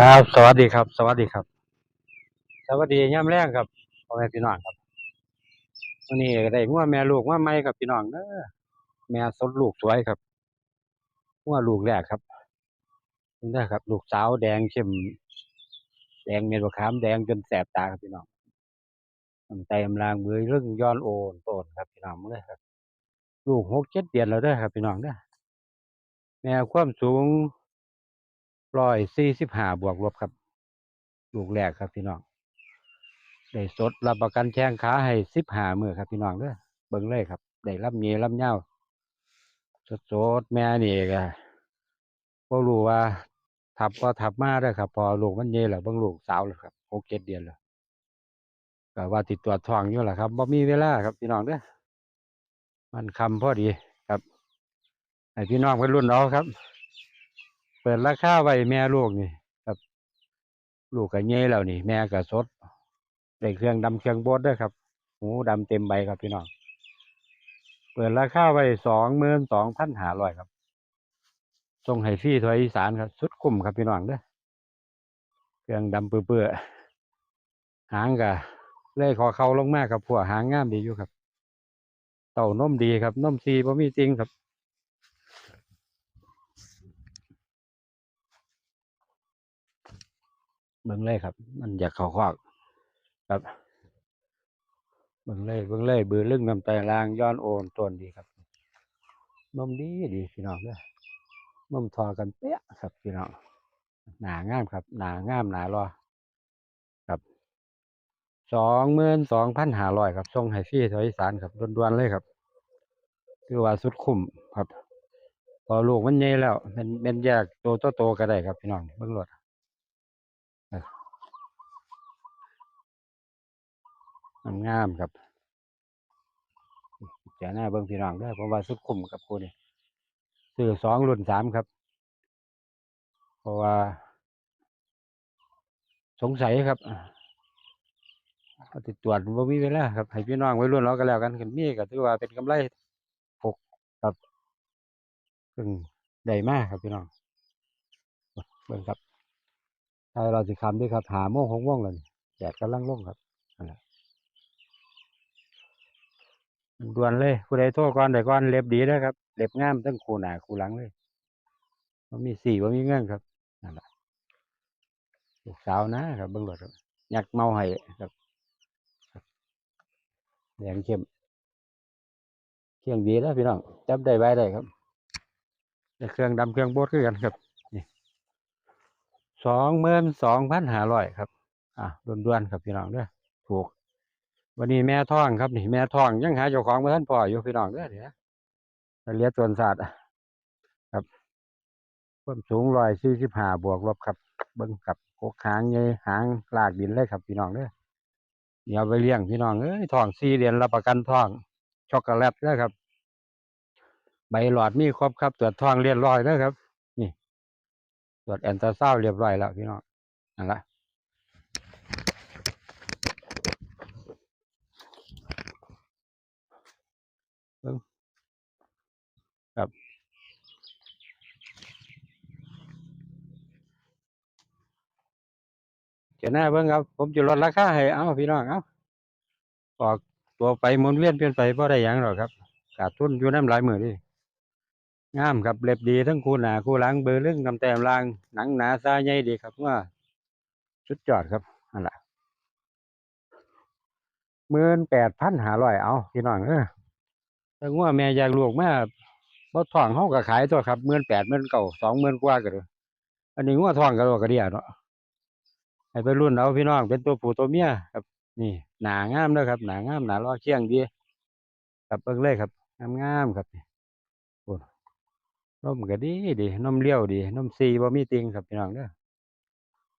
ครับ สวัสดีครับ สวัสดีครับ สวัสดีย่ำแรงครับพ่อแม่พี่น้องครับวันนี้ก็ได้งัวแม่ลูกมาใหม่ครับพี่น้องเด้อแม่สดลูกสวยครับงัวลูกแรกครับนี่ครับ ลูกสาวแดงเข้มแดงเม็ดมะขามแดงจนแสบตาครับพี่น้องน้ำใจอำลางมือเรื่องย้อนโอนโตนครับพี่น้องเลยครับ ลูกหกเจ็ดเดือนแล้วด้อครับพี่น้องเด้อแม่ความสูง ร้อยสี่สิบห้าบวกลบครับ ลูกแรกครับพี่น้องได้สดรับประกันแข้งขาให้สิบหามือครับพี่น้องเด้อเบิ่งเลยครับได้รับเมียรับเหย้าสดสดแม่นี่ก็บ่รู้ว่าทับก็ทับมาเด้ครับ พอลูกมันเยแล้วเบิ่งลูกสาวแล้วครับหกเจ็ดเดือนแล้วก็ว่าติดตัวทองอยู่แหละครับบ่มีเวลาครับพี่น้องเด้อมันคำพอดีครับให้พี่น้องเพิ่นรุ่นเอาครับ เปิดราคาไว้แม่ลูกนี่ครับ ลูกก็เยแล้วนี่ แม่ก็สดได้เครื่องดำเครื่องบดด้วยครับหูดำเต็มใบครับพี่น้องเปิดราคาไว้สองหมื่นสองพันห้าร้อยครับส่งให้ฟรีทวยอีสานครับ สุดคุ้มครับพี่น้องเด้อเครื่องดำเปื้อๆหางกะเลื่อยคอเขาลงมากครับพวกหางงามดีอยู่ครับ เต่านมดีครับนมซีบ่มีจริงครับ เบิ่งเลยครับ มันอยากเข้าคอกครับเบิ่งเลยเบิ่งเลยเบือลึงน้ำไตรางย้อนโอนต้นดีครับนมดีดีพี่น้องเด้อนมทอกันเป๊ะครับพี่น้องหนางามครับ หนางามหนารอครับสองหมื่นสองพันห้าร้อยครับส่งให้ฟรีทางอีสานครับด่วนๆเลยครับคือว่าสุดคุ้มครับ พอลูกมันใหญ่แล้วเป็นเป็นแยกโตโตๆก็ได้ครับพี่น้องเบิ่งรถ งามครับเจ้าหน้าเบิ่งพี่น้องได้อผมว่าสุดคุ้มกับผู้นี่ซื้อสองรุ่นสามครับ เพราะว่า สงสัยครับติดตรวจบ่มีเวลาครับ ให้พี่น้องไว้รุ่นเราก็แล้วกันกันมีก็ถือว่าเป็นกำไรหกครับซึ่งได้มากครับพี่น้องเบิ่งครับถ้าเราสิคำด้วยครับหาโมงหกโมงเลยแดดกำลังลงครับนั่นแหละ ด่วนเลยผู้ใดโทรก่อนใดก่อนเล็บดีนะครับ เล็บงามทั้งคู่หนาคู่หลังเลยบ่มีสีบ่มีเงื่อนครับนั่นแหละลูกสาวนะครับเบิ่งรถครับยักเมาให้ครับแดงเข้มเคียงดีแล้วพี่น้องจับได้ไว้ได้ครับเครื่องดำเครื่องโบดคือกันครับสองหมื่นสองพันห้าร้อยครับ อะด่วนๆครับพี่น้องเด้อถูก วันนี้แม่ท้องครับนี่แม่ท้องยังหาเจ้าของเมื่อท่านพ่ออยู่พี่น้องเด้อเดี๋ยวไปเลี้ยงตัวศาสตร์ครับความสูงร้อยสี่สิบห้าบวกลบครับ เบิ้งครับกกหางใหญ่หางลากดินเลยครับ พี่น้องเด้อเดี๋ยวไปเลี้ยงพี่น้องเอ้ยท้องสี่เดือนรับประกันท้อง ช็อกโกแลตเด้อครับ ใบหลอดมีครบครับตรวจท้องเรียบร้อยเด้อครับ นี่ ตรวจแอนตาซาวเรียบร้อยแล้วพี่น้องนั่นละเบิ่ง ครับ เจ้าหน้าเบิ่งครับ ผมจะลดราคาให้ เอาพี่น้องเอาออกตัวไปหมุนเวียนเปลี่ยนไปบ่ได้ยังหรอกครับขาดทุนอยู่น้ำหลายหมื่นดิงามครับเล็บดีทั้งคู่หนาคู่หลังเบอร์เรื่องนำแต้มลางหนังหนาซาใหญ่ดีครับว่าสุดยอดครับนั่นแหละหมื่นแปดพันหาร้อยเอาพี่น้องเออถ้าว่าแม่อยากลูกมา บ่ท้องเฮาก็ขายตัวครับหมื่นแปดหมื่นเก้าสองหมื่นกว่าก็เด้ออันนี้งัวท้องก็โลก็เดียเนาะให้ไปรุ่นเอาพี่น้องเป็นตัวผู้ตัวเมียครับ นี่หนางามเด้อครับ หนางามหนารอเคียงดีครับเบิ่งเลยครับงามงามครับโอ้นมก็ดีดีนมเลี้ยวดีนมซีบ่มีติงครับพี่น้องเด้อ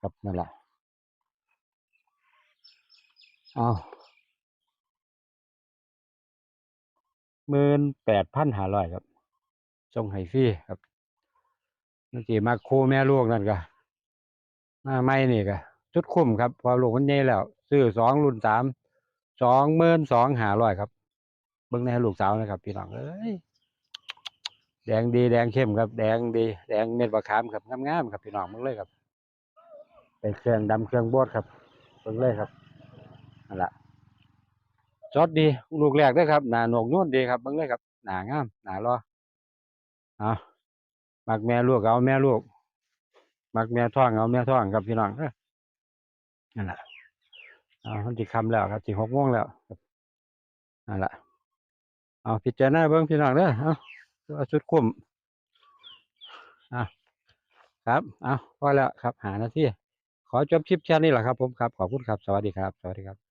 ครับนั่นแหละเอาหมื่นแปดพันห้าร้อยครับ ส่งให้ฟรีครับนั่นสิมาคู่แม่ลูกนั่นก็มาไม่นี่ก็ชุดคุ้มครับ พอลูกมันใหญ่แล้ว ซื้อสองรุ่นสามสองหมื่นสองหาร้อยครับ เบิ่งในลูกสาวนะครับ พี่น้องเอ้ยแดงดีแดงเข้มครับ แดงดี แดงเม็ดบะขามครับงามๆครับพี่น้องมึงเลยครับเป็นเครื่องดำเครื่องบดครับเบิ่งเลยครับนั่นแหละจอดดี ลูกแรกด้วยครับหนาหนกนุ่นดีครับเบิ่งเลยครับหนางามหนารอ เอามักแม่ลูกเอาแม่ลูกมักแม่ท้องเอาแม่ท้องครับพี่น้องนั่นแหละเอาจิคำแล้วครับจิหกโมงแล้วนั่นแหละเอาพิจารณาเบิ้งพี่น้องเด้อเอาเอาชุดคุ้มอะครับเอาพอแล้วครับหาหน้าที่ขอจบคลิปแค่นี้แหละครับผมครับ ขอบคุณครับ สวัสดีครับ สวัสดีครับ